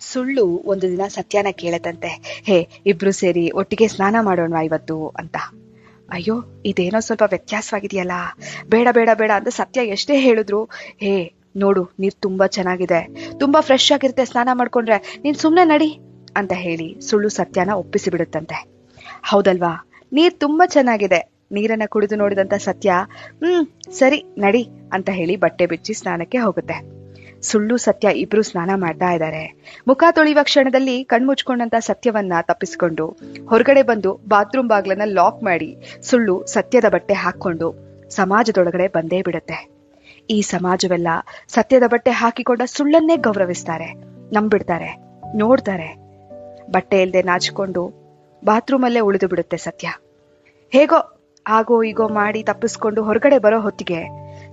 ಸುಳ್ಳು ಒಂದು ದಿನ ಸತ್ಯನ ಕೇಳತಂತೆ ಹೇ, ಇಬ್ರು ಸೇರಿ ಒಟ್ಟಿಗೆ ಸ್ನಾನ ಮಾಡೋಣ ಇವತ್ತು? ಅಂತ. ಅಯ್ಯೋ, ಇದೇನೋ ಸ್ವಲ್ಪ ವ್ಯತ್ಯಾಸವಾಗಿದೆಯಲ್ಲ, ಬೇಡ ಬೇಡ ಬೇಡ ಅಂತ ಸತ್ಯ ಎಷ್ಟೇ ಹೇಳಿದ್ರು, ಹೇ, ನೋಡು, ನೀರು ತುಂಬಾ ಚೆನ್ನಾಗಿದೆ, ತುಂಬಾ ಫ್ರೆಶ್ ಆಗಿರುತ್ತೆ ಸ್ನಾನ ಮಾಡ್ಕೊಂಡ್ರೆ, ನೀನ್ ಸುಮ್ಮನೆ ನಡಿ ಅಂತ ಹೇಳಿ ಸುಳ್ಳು ಸತ್ಯನ ಒಪ್ಪಿಸಿ ಬಿಡುತ್ತಂತೆ ಹೌದಲ್ವಾ, ನೀರ್ ತುಂಬಾ ಚೆನ್ನಾಗಿದೆ, ನೀರನ್ನ ಕುಡಿದು ನೋಡಿದಂತ ಸತ್ಯ, ಹ್ಮ್, ಸರಿ, ನಡಿ ಅಂತ ಹೇಳಿ ಬಟ್ಟೆ ಬಿಚ್ಚಿ ಸ್ನಾನಕ್ಕೆ ಹೋಗುತ್ತೆ. ಸುಳ್ಳು ಸತ್ಯ ಇಬ್ರು ಸ್ನಾನ ಮಾಡ್ತಾ ಇದ್ದಾರೆ. ಮುಖ ತೊಳೆಯುವ ಕ್ಷಣದಲ್ಲಿ ಕಣ್ಮುಚ್ಕೊಂಡಂತ ಸತ್ಯವನ್ನ ತಪ್ಪಿಸ್ಕೊಂಡು ಹೊರಗಡೆ ಬಂದು ಬಾತ್ರೂಮ್ ಬಾಗ್ಲನ್ನ ಲಾಕ್ ಮಾಡಿ ಸುಳ್ಳು ಸತ್ಯದ ಬಟ್ಟೆ ಹಾಕೊಂಡು ಸಮಾಜದೊಳಗಡೆ ಬಂದೇ ಬಿಡುತ್ತೆ. ಈ ಸಮಾಜವೆಲ್ಲ ಸತ್ಯದ ಬಟ್ಟೆ ಹಾಕಿಕೊಂಡ ಸುಳ್ಳನ್ನೇ ಗೌರವಿಸ್ತಾರೆ, ನಂಬಿಡ್ತಾರೆ, ನೋಡ್ತಾರೆ. ಬಟ್ಟೆ ಇಲ್ಲದೆ ನಾಚಿಕೊಂಡು ಬಾತ್ರೂಮಲ್ಲೇ ಉಳಿದು ಬಿಡುತ್ತೆ ಸತ್ಯ. ಹೇಗೋ ಆಗೋ ಈಗೋ ಮಾಡಿ ತಪ್ಪಿಸ್ಕೊಂಡು ಹೊರಗಡೆ ಬರೋ ಹೊತ್ತಿಗೆ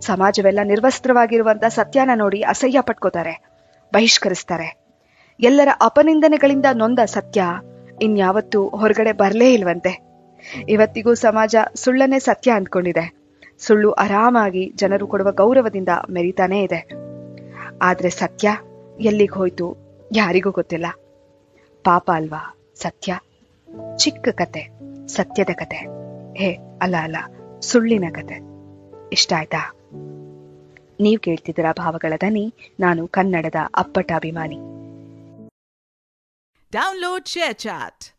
ಸಮಾಜವೆಲ್ಲ ನಿರ್ವಸ್ತ್ರವಾಗಿರುವಂತ ಸತ್ಯನ ನೋಡಿ ಅಸಹ್ಯ ಪಟ್ಕೋತಾರೆ, ಬಹಿಷ್ಕರಿಸ್ತಾರೆ. ಎಲ್ಲರ ಅಪನಿಂದನೆಗಳಿಂದ ನೊಂದ ಸತ್ಯ ಇನ್ಯಾವತ್ತೂ ಹೊರಗಡೆ ಬರಲೇ ಇಲ್ವಂತೆ. ಇವತ್ತಿಗೂ ಸಮಾಜ ಸುಳ್ಳನ್ನೇ ಸತ್ಯ ಅಂದ್ಕೊಂಡಿದೆ. ಸುಳ್ಳು ಆರಾಮಾಗಿ ಜನರು ಕೊಡುವ ಗೌರವದಿಂದ ಮೆರಿತಾನೇ ಇದೆ. ಆದ್ರೆ ಸತ್ಯ ಎಲ್ಲಿಗೆ ಹೋಯ್ತು ಯಾರಿಗೂ ಗೊತ್ತಿಲ್ಲ. ಪಾಪ ಅಲ್ವಾ ಸತ್ಯ? ಚಿಕ್ಕ ಕತೆ, ಸತ್ಯದ ಕತೆ. ಹೇ, ಅಲ್ಲ ಅಲ್ಲ, ಸುಳ್ಳಿನ ಕತೆ. ಇಷ್ಟ ಆಯ್ತಾ ನೀವು ಕೇಳ್ತಿದ್ದೀರಾ ಭಾವಗಳ ದನಿ ನಾನು ಕನ್ನಡದ ಅಪ್ಪಟ ಅಭಿಮಾನಿ. Download share ShareChat.